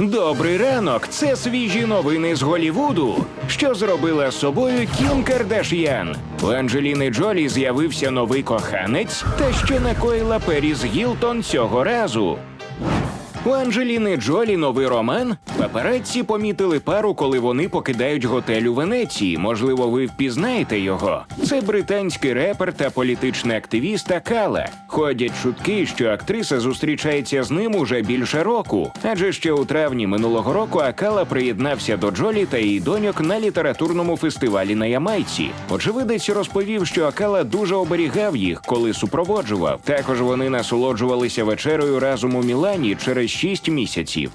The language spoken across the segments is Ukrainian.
Добрий ранок! Це свіжі новини з Голівуду. Що зробила собою Кім Кардаш'ян? У Анджеліни Джолі з'явився новий коханець, та ще накоїла Періс Гілтон цього разу. У Анджеліни Джолі новий роман. Папараці помітили пару, коли вони покидають готель у Венеції. Можливо, ви впізнаєте його. Це британський репер та політичний активіст Акала. Ходять чутки, що актриса зустрічається з ним уже більше року. Адже ще у травні минулого року Акала приєднався до Джолі та її доньок на літературному фестивалі на Ямайці. Очевидець розповів, що Акала дуже оберігав їх, коли супроводжував. Також вони насолоджувалися вечерею разом у Мілані через шість місяців.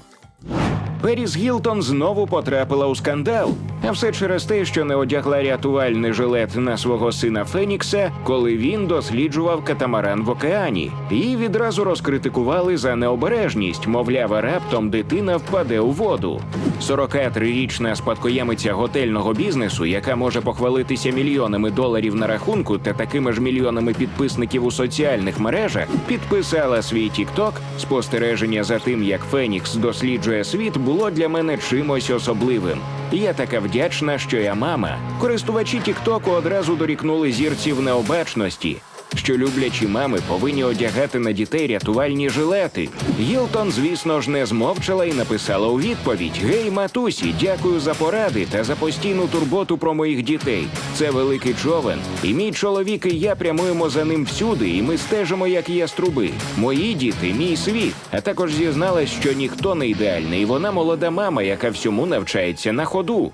Періс Гілтон знову потрапила у скандал. А все через те, що не одягла рятувальний жилет на свого сина Фенікса, коли він досліджував катамаран в океані. Її відразу розкритикували за необережність, мовляв, раптом дитина впаде у воду. 43-річна спадкоємиця готельного бізнесу, яка може похвалитися мільйонами доларів на рахунку та такими ж мільйонами підписників у соціальних мережах, підписала свій TikTok. Спостереження за тим, як Фенікс досліджує світ, було для мене чимось особливим. Я така вдячна, що я мама. Користувачі Тіктоку одразу дорікнули зірців необачності. Що люблячі мами повинні одягати на дітей рятувальні жилети. Гілтон, звісно ж, не змовчала і написала у відповідь: Гей, матусі, дякую за поради та за постійну турботу про моїх дітей. Це великий човен, і мій чоловік і я прямуємо за ним всюди, і ми стежимо, як яструби. Мої діти, мій світ. А також зізналась, що ніхто не ідеальний, і вона молода мама, яка всьому навчається на ходу.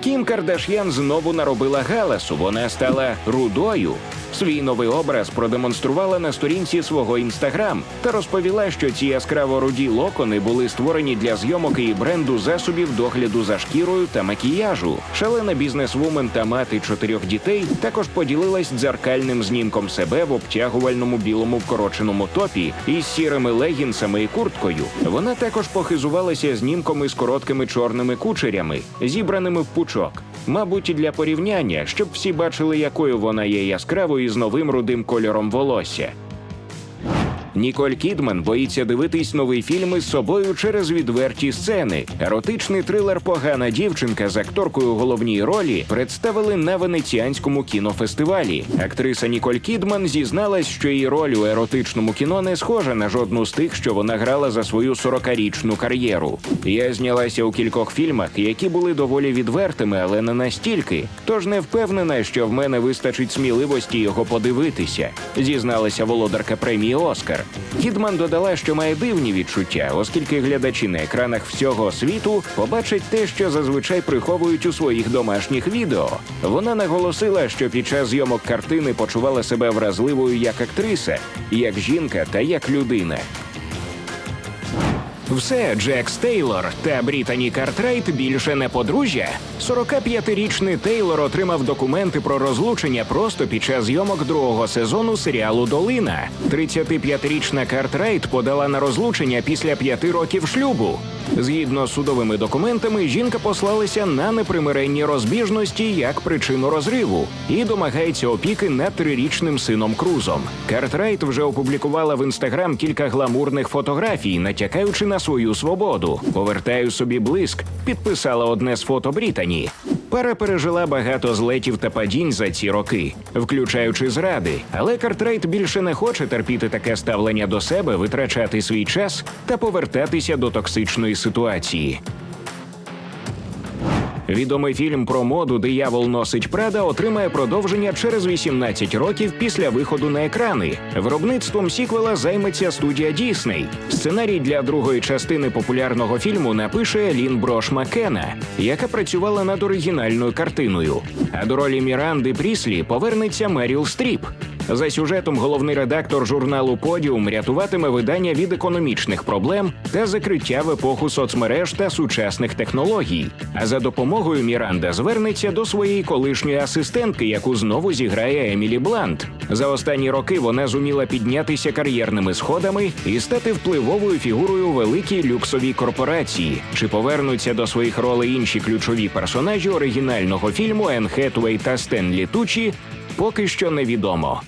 Кім Кардаш'ян знову наробила галасу. Вона стала рудою. Свій новий образ продемонструвала на сторінці свого інстаграм та розповіла, що ці яскраво руді локони були створені для зйомок її бренду засобів догляду за шкірою та макіяжу. Шалена бізнесвумен та мати чотирьох дітей також поділилась дзеркальним знімком себе в обтягувальному білому вкороченому топі із сірими легінсами і курткою. Вона також похизувалася знімком із короткими чорними кучерями, зібраними в пучок. Мабуть, для порівняння, щоб всі бачили, якою вона є яскравою з новим рудим кольором волосся. Ніколь Кідман боїться дивитись новий фільм із собою через відверті сцени. Еротичний трилер Погана дівчинка з акторкою головній ролі представили на венеціанському кінофестивалі. Актриса Ніколь Кідман зізналась, що її роль у еротичному кіно не схожа на жодну з тих, що вона грала за свою 40-річну кар'єру. Я знялася у кількох фільмах, які були доволі відвертими, але не настільки. Тож не впевнена, що в мене вистачить сміливості його подивитися, зізналася володарка премії Оскар. Кідман додала, що має дивні відчуття, оскільки глядачі на екранах всього світу побачать те, що зазвичай приховують у своїх домашніх відео. Вона наголосила, що під час зйомок картини почувала себе вразливою як актриса, як жінка та як людина. Все, Джекс Тейлор та Брітані Картрайт більше не подружжя. 45-річний Тейлор отримав документи про розлучення просто під час зйомок другого сезону серіалу Долина. 35-річна Картрайт подала на розлучення після п'яти років шлюбу. Згідно з судовими документами, жінка послалася на непримиренні розбіжності як причину розриву і домагається опіки над трирічним сином Крузом. Картрайт вже опублікувала в інстаграм кілька гламурних фотографій, натякаючи на свою свободу. Повертаю собі блиск, підписала одне з фото Брітані. Пара пережила багато злетів та падінь за ці роки, включаючи зради. Але Картрейт більше не хоче терпіти таке ставлення до себе, витрачати свій час та повертатися до токсичної ситуації. Відомий фільм про моду Диявол носить Прада отримає продовження через 18 років після виходу на екрани. Виробництвом сіквела займеться студія Дісней. Сценарій для другої частини популярного фільму напише Лін Брош Маккена, яка працювала над оригінальною картиною. А до ролі Міранди Пріслі повернеться Меріл Стріп. За сюжетом головний редактор журналу Подіум рятуватиме видання від економічних проблем та закриття в епоху соцмереж та сучасних технологій. А за допомогою Міранда звернеться до своєї колишньої асистентки, яку знову зіграє Емілі Блант. За останні роки вона зуміла піднятися кар'єрними сходами і стати впливовою фігурою великій люксовій корпорації. Чи повернуться до своїх ролей інші ключові персонажі оригінального фільму Енн Хетуей та Стенлі Тучі, поки що невідомо.